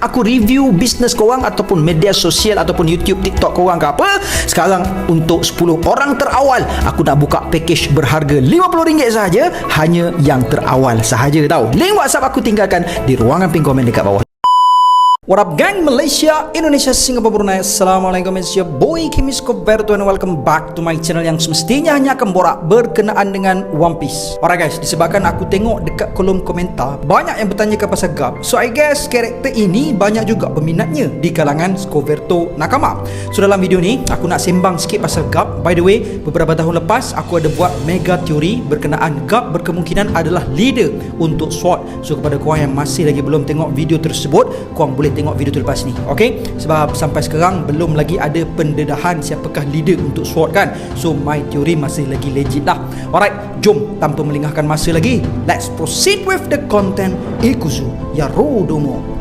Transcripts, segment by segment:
aku review bisnes korang ataupun media sosial ataupun YouTube, TikTok korang ke apa, sekarang untuk 10 orang terawal aku nak buka package berharga RM50 sahaja hanya yang terawal sahaja tau. Link WhatsApp aku tinggalkan di ruangan pin komen dekat bawah. What up gang? Malaysia, Indonesia, Singapura, Brunei. Assalamualaikum It's your boy Kim Iskoberto And welcome back to my channel Yang semestinya hanya akan borak berkenaan dengan One Piece. Alright guys, disebabkan aku tengok dekat kolom komentar Banyak yang bertanyakan pasal Gab So I guess karakter ini banyak juga peminatnya Di kalangan Skoberto Nakama. So dalam video ni, aku nak sembang sikit pasal Gab By the way, beberapa tahun lepas Aku ada buat mega teori berkenaan Gab berkemungkinan adalah leader untuk SWOT. So kepada korang yang masih lagi belum tengok video tersebut Korang boleh tengok video tu lepas ni. Okay Sebab sampai sekarang Belum lagi ada pendedahan Siapakah leader untuk SWOT kan. So my teori masih lagi legit lah. Alright Jom tanpa melengahkan masa lagi Let's proceed with the content. Ikuzu Yarodomo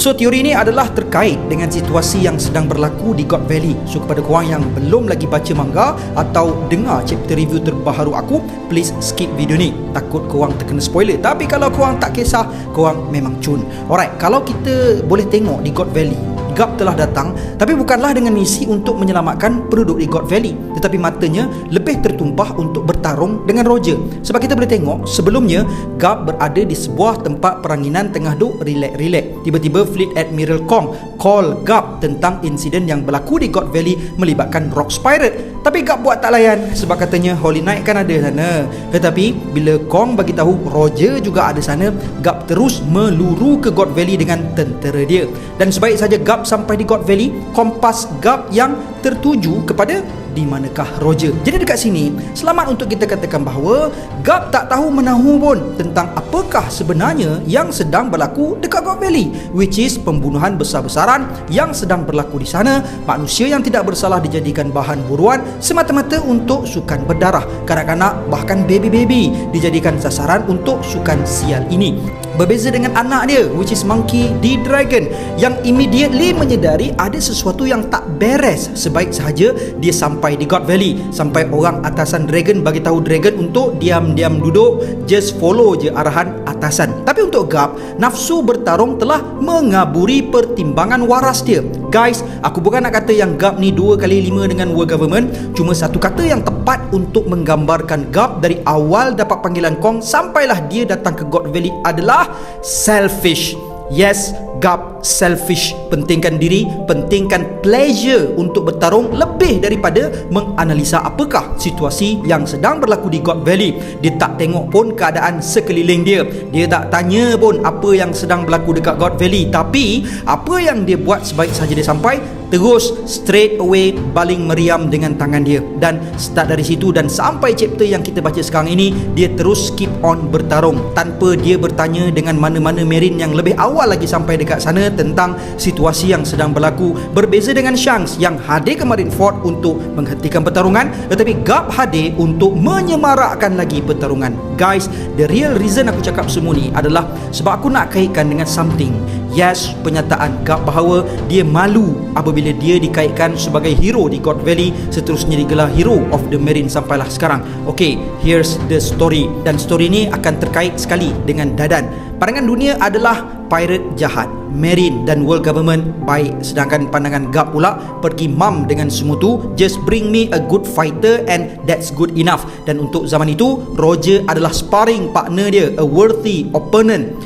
So teori ini adalah terkait dengan situasi yang sedang berlaku di God Valley. So kepada korang yang belum lagi baca manga atau dengar chapter review terbaru aku, please skip video ni. Takut korang terkena spoiler. Tapi kalau korang tak kisah, korang memang cun. Alright, kalau kita boleh tengok di God Valley, Gap telah datang tapi bukanlah dengan misi untuk menyelamatkan penduduk di God Valley tetapi matanya lebih tertumpah untuk bertarung dengan Roger. Sebab kita boleh tengok sebelumnya Gap berada di sebuah tempat peranginan tengah duk relax-relax tiba-tiba Fleet Admiral Kong call Gap tentang insiden yang berlaku di God Valley melibatkan Rocks Pirate tapi Gap buat tak layan. Sebab katanya Holy Knight kan ada sana. Tetapi bila Kong bagi tahu Roger juga ada sana Gap terus meluru ke God Valley dengan tentera dia. Dan sebaik saja Gap sampai di God Valley kompas Gap yang tertuju kepada di manakah Roger. Jadi dekat sini, selamat untuk kita katakan bahawa Gap tak tahu menahu pun tentang apakah sebenarnya yang sedang berlaku dekat God Valley, which is pembunuhan besar-besaran yang sedang berlaku di sana, manusia yang tidak bersalah dijadikan bahan buruan semata-mata untuk sukan berdarah. Kanak-kanak bahkan baby-baby dijadikan sasaran untuk sukan sial ini. Berbeza dengan anak dia which is Monkey D Dragon yang immediately menyedari ada sesuatu yang tak beres sebaik sahaja dia sampai di God Valley sampai orang atasan Dragon bagi tahu Dragon untuk diam-diam duduk just follow je arahan atasan. Tapi untuk Gap, nafsu bertarung telah mengaburi pertimbangan waras dia. Guys, aku bukan nak kata yang Gap ni dua kali lima dengan world government, cuma satu kata yang tepat untuk menggambarkan Gap dari awal dapat panggilan Kong sampailah dia datang ke God Valley adalah selfish. Yes, Gap selfish. Pentingkan diri, pentingkan pleasure untuk bertarung lebih daripada menganalisa apakah situasi yang sedang berlaku di God Valley. Dia tak tengok pun keadaan sekeliling dia. Dia tak tanya pun apa yang sedang berlaku dekat God Valley. Tapi, apa yang dia buat sebaik saja dia sampai, terus straight away baling meriam dengan tangan dia. Dan start dari situ dan sampai chapter yang kita baca sekarang ini, dia terus keep on bertarung. Tanpa dia bertanya dengan mana-mana Marine yang lebih awal lagi sampai dekat dekat sana tentang situasi yang sedang berlaku. Berbeza dengan Shanks yang hadir ke Marineford untuk menghentikan pertarungan tetapi Gap hadir untuk menyemarakkan lagi pertarungan. Guys the real reason aku cakap semua ni adalah sebab aku nak kaitkan dengan something yes penyataan Gap bahawa dia malu apabila dia dikaitkan sebagai hero di God Valley seterusnya digelar hero of the Marine sampailah sekarang. Okay here's the story. Dan story ni akan terkait sekali dengan Dadan. Pandangan dunia adalah pirate jahat Marine dan world government. Baik sedangkan pandangan GAP pula pergi mam dengan semua tu just bring me a good fighter and that's good enough. Dan untuk zaman itu Roger adalah sparring partner dia a worthy opponent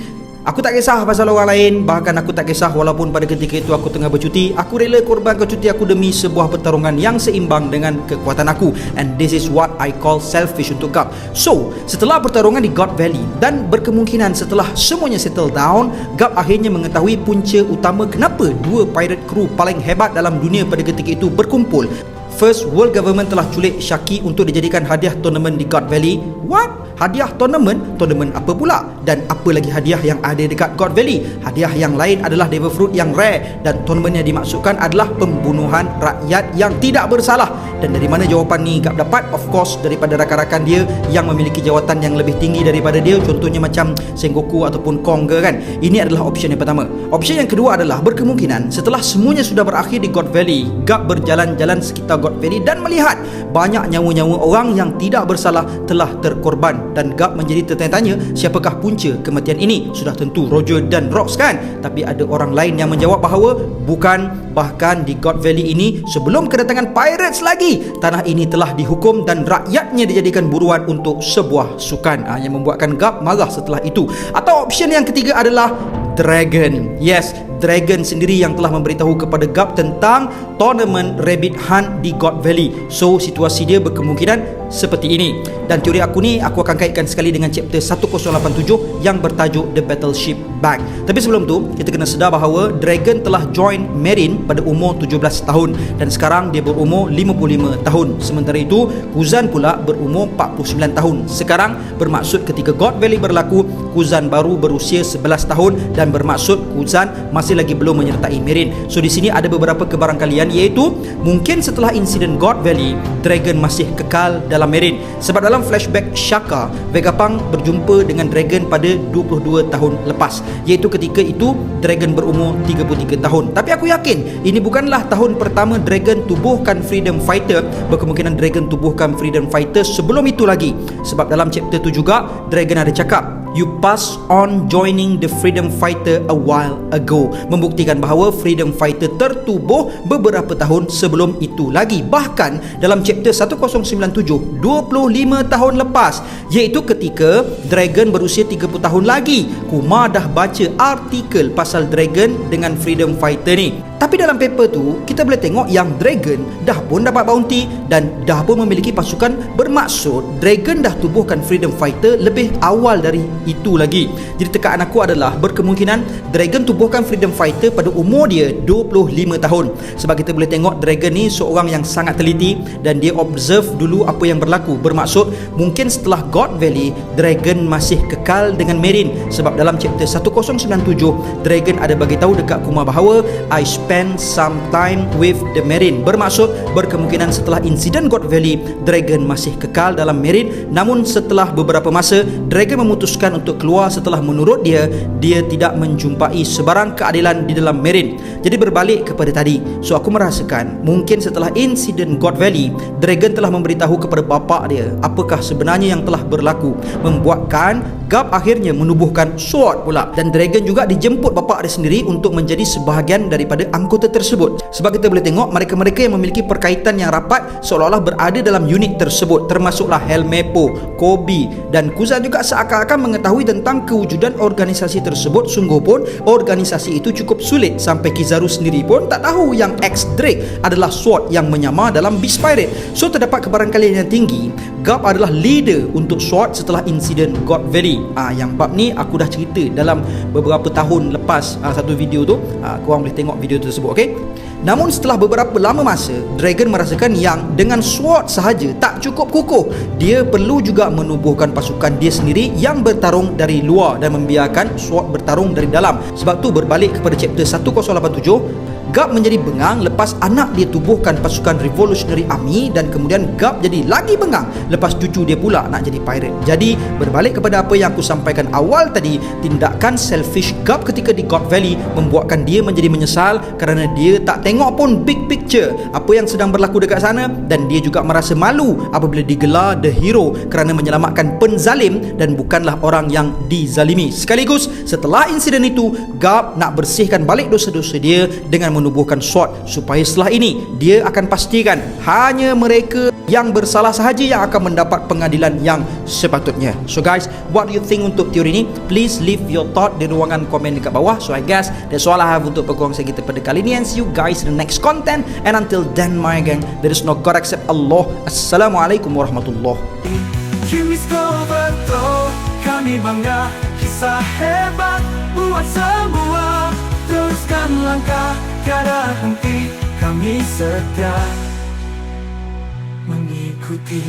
Aku tak kisah pasal orang lain. Bahkan aku tak kisah walaupun pada ketika itu aku tengah bercuti Aku rela korbankan cuti aku demi sebuah pertarungan yang seimbang dengan kekuatan aku. And this is what I call selfish untuk Gap So, setelah pertarungan di God Valley Dan berkemungkinan setelah semuanya settle down Gap akhirnya mengetahui punca utama kenapa dua pirate crew paling hebat dalam dunia pada ketika itu berkumpul. First, world government telah culik Shaki untuk dijadikan hadiah tournament di God Valley. What? Hadiah tournament tournament apa pula? Dan apa lagi hadiah yang ada dekat God Valley? Hadiah yang lain adalah devil fruit yang rare. Dan tournament yang dimaksudkan adalah pembunuhan rakyat yang tidak bersalah. Dan dari mana jawapan ni? Gap dapat of course daripada rakan-rakan dia yang memiliki jawatan yang lebih tinggi daripada dia. Contohnya macam Sengoku ataupun Kong ke kan? Ini adalah option yang pertama. Option yang kedua adalah berkemungkinan setelah semuanya sudah berakhir di God Valley Gap berjalan-jalan sekitar God Valley dan melihat banyak nyawa-nyawa orang yang tidak bersalah telah terkorban dan Gap menjadi tertanya-tanya siapakah punca kematian ini. Sudah tentu Roger dan Rox kan? Tapi ada orang lain yang menjawab bahawa bukan bahkan di God Valley ini sebelum kedatangan pirates lagi tanah ini telah dihukum dan rakyatnya dijadikan buruan untuk sebuah sukan ha, yang membuatkan Gap marah setelah itu. Atau option yang ketiga adalah Dragon. Yes, Dragon sendiri yang telah memberitahu kepada Gap tentang tournament Rabbit Hunt di God Valley. So, situasi dia berkemungkinan seperti ini. Dan teori aku ni aku akan kaitkan sekali dengan chapter 1087 yang bertajuk The Battleship Bag. Tapi sebelum tu, kita kena sedar bahawa Dragon telah join Marine pada umur 17 tahun dan sekarang dia berumur 55 tahun. Sementara itu, Kuzan pula berumur 49 tahun. Sekarang bermaksud ketika God Valley berlaku, Kuzan baru berusia 11 tahun dan bermaksud Kuzan masih lagi belum menyertai Marine. So di sini ada beberapa kebarangkalian iaitu mungkin setelah insiden God Valley, Dragon masih kekal dalam Marine. Sebab dalam flashback Shaka, Vegapunk berjumpa dengan Dragon pada 22 tahun lepas. Iaitu ketika itu Dragon berumur 33 tahun. Tapi aku yakin ini bukanlah tahun pertama Dragon tubuhkan Freedom Fighter. Berkemungkinan Dragon tubuhkan Freedom Fighter sebelum itu lagi. Sebab dalam chapter tu juga Dragon ada cakap you pass on joining the freedom fighter a while ago. Membuktikan bahawa freedom fighter tertubuh beberapa tahun sebelum itu lagi. Bahkan dalam chapter 1097 25 tahun lepas iaitu ketika dragon berusia 30 tahun lagi Kuma dah baca artikel pasal dragon dengan freedom fighter ni tapi dalam paper tu kita boleh tengok yang Dragon dah pun dapat bounty dan dah pun memiliki pasukan bermaksud Dragon dah tubuhkan Freedom Fighter lebih awal dari itu lagi. Jadi tekaan aku adalah berkemungkinan Dragon tubuhkan Freedom Fighter pada umur dia 25 tahun. Sebab kita boleh tengok Dragon ni seorang yang sangat teliti dan dia observe dulu apa yang berlaku. Bermaksud mungkin setelah God Valley Dragon masih kekal dengan Merin sebab dalam chapter 1097 Dragon ada bagi tahu dekat Kuma bahawa I spend spend some time with the Marine. Bermaksud berkemungkinan setelah insiden God Valley, Dragon masih kekal dalam Marine. Namun setelah beberapa masa, Dragon memutuskan untuk keluar setelah menurut dia, dia tidak menjumpai sebarang keadilan di dalam Marine. Jadi berbalik kepada tadi. So aku merasakan mungkin setelah insiden God Valley, Dragon telah memberitahu kepada bapa dia apakah sebenarnya yang telah berlaku. Membuatkan Gap akhirnya menubuhkan sword pula dan Dragon juga dijemput bapa dia sendiri untuk menjadi sebahagian daripada anggota tersebut. Sebab kita boleh tengok mereka-mereka yang memiliki perkaitan yang rapat seolah-olah berada dalam unit tersebut termasuklah Helmepo, Kobe dan Kuzan juga seakan-akan mengetahui tentang kewujudan organisasi tersebut sungguh pun organisasi itu cukup sulit sampai Kizaru sendiri pun tak tahu yang X Drake adalah sword yang menyamar dalam Beast Pirate. So terdapat kebarangkalian yang tinggi Gap adalah leader untuk SWOT setelah insiden God Valley. Ah yang bab ni aku dah cerita dalam beberapa tahun lepas ah, satu video tu. Ah, korang boleh tengok video tersebut, okey? Namun setelah beberapa lama masa, Dragon merasakan yang dengan SWOT sahaja tak cukup kukuh. Dia perlu juga menubuhkan pasukan dia sendiri yang bertarung dari luar dan membiarkan SWOT bertarung dari dalam. Sebab tu berbalik kepada chapter 1087, Gap menjadi bengang lepas anak dia tubuhkan pasukan Revolutionary Army dan kemudian Gap jadi lagi bengang lepas cucu dia pula nak jadi pirate. Jadi berbalik kepada apa yang aku sampaikan awal tadi, tindakan selfish Gap ketika di God Valley membuatkan dia menjadi menyesal kerana dia tak tengok pun big picture apa yang sedang berlaku dekat sana dan dia juga merasa malu apabila digelar the hero kerana menyelamatkan penzalim dan bukanlah orang yang dizalimi. Sekaligus setelah insiden itu, Gap nak bersihkan balik dosa-dosa dia dengan menubuhkan sword supaya setelah ini dia akan pastikan hanya mereka yang bersalah sahaja yang akan mendapat pengadilan yang sepatutnya. So guys, what do you think untuk teori ini? Please leave your thought di ruangan komen dekat bawah. So I guess that's all I have untuk perkongsian kita pada kali ini and see you guys in the next content and until then my gang, there is no God except Allah. Assalamualaikum warahmatullahi kami bangga kisah hebat buat semua teruskan langkah tiada henti kami setia mengikuti